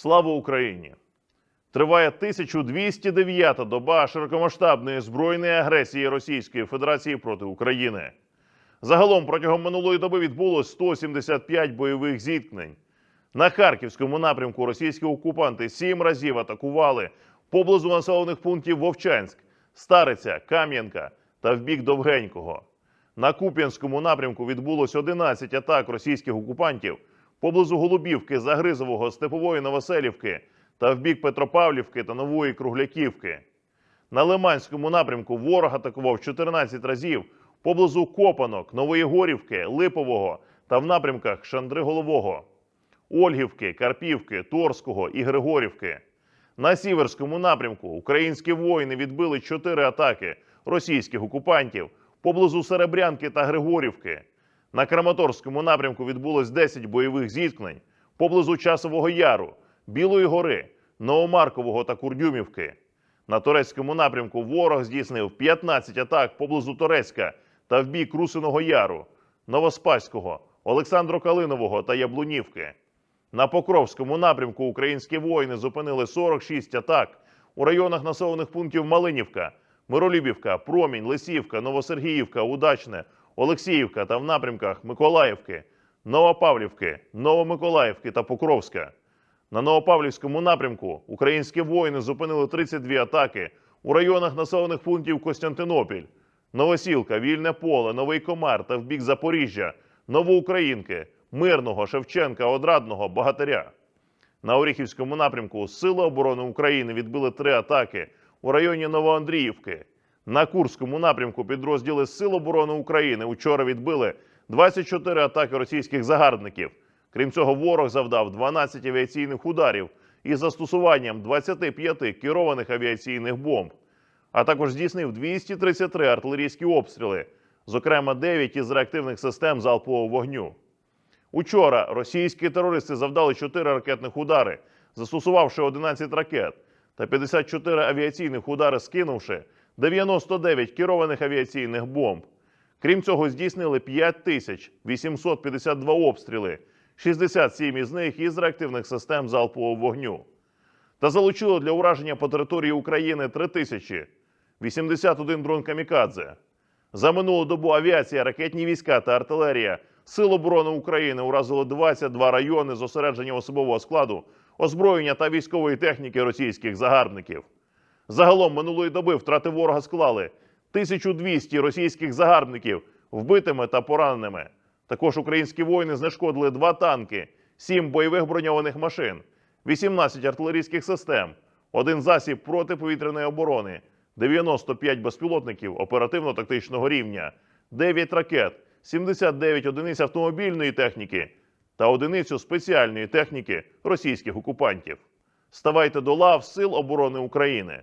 Слава Україні! Триває 1209-та доба широкомасштабної збройної агресії Російської Федерації проти України. Загалом протягом минулої доби відбулось 175 бойових зіткнень. На харківському напрямку російські окупанти сім разів атакували поблизу населених пунктів Вовчанськ, Стариця, Кам'янка та в бік Довгенького. На Куп'янському напрямку відбулось 11 атак російських окупантів поблизу Голубівки, Загризового, Степової Новоселівки та в бік Петропавлівки та Нової Кругляківки. На Лиманському напрямку ворог атакував 14 разів поблизу Копанок, Нової Горівки, Липового та в напрямках Шандри-Голового, Ольгівки, Карпівки, Торського і Григорівки. На Сіверському напрямку українські воїни відбили чотири атаки російських окупантів поблизу Серебрянки та Григорівки. На Краматорському напрямку відбулось 10 бойових зіткнень поблизу Часового Яру, Білої гори, Новомаркового та Курдюмівки. На турецькому напрямку ворог здійснив 15 атак поблизу Торецька та в бік Русиного Яру, Новоспаського, Олександро-Калинового та Яблунівки. На Покровському напрямку українські воїни зупинили 46 атак у районах населених пунктів Малинівка, Миролюбівка, Промінь, Лисівка, Новосергіївка, Удачне, Олексіївка та в напрямках Миколаївки, Новопавлівки, Новомиколаївки та Покровська. На Новопавлівському напрямку українські воїни зупинили 32 атаки у районах населених пунктів Костянтинопіль, Новосілка, Вільне Поле, Новий Комар та в бік Запоріжжя, Новоукраїнки, Мирного, Шевченка, Одрадного, Багатиря. На Оріхівському напрямку Сили оборони України відбили три атаки у районі Новоандріївки. На Курському напрямку підрозділи Сил оборони України учора відбили 24 атаки російських загарбників. Крім цього, ворог завдав 12 авіаційних ударів із застосуванням 25 керованих авіаційних бомб, а також здійснив 233 артилерійські обстріли, зокрема 9 із реактивних систем залпового вогню. Учора російські терористи завдали 4 ракетних удари, застосувавши 11 ракет, та 54 авіаційних удари, скинувши 99 керованих авіаційних бомб. Крім цього, здійснили 5852 обстріли, 67 із них із реактивних систем залпового вогню. Та залучили для ураження по території України 3081 дрон камікадзе. За минулу добу авіація, ракетні війська та артилерія Сил оборони України уразили 22 райони зосередження особового складу, озброєння та військової техніки російських загарбників. Загалом минулої доби втрати ворога склали 1200 російських загарбників вбитими та пораненими. Також українські воїни знешкодили два танки, 7 бойових броньованих машин, 18 артилерійських систем, один засіб протиповітряної оборони, 95 безпілотників оперативно-тактичного рівня, 9 ракет, 79 одиниць автомобільної техніки та одиницю спеціальної техніки російських окупантів. Ставайте до лав Сил оборони України.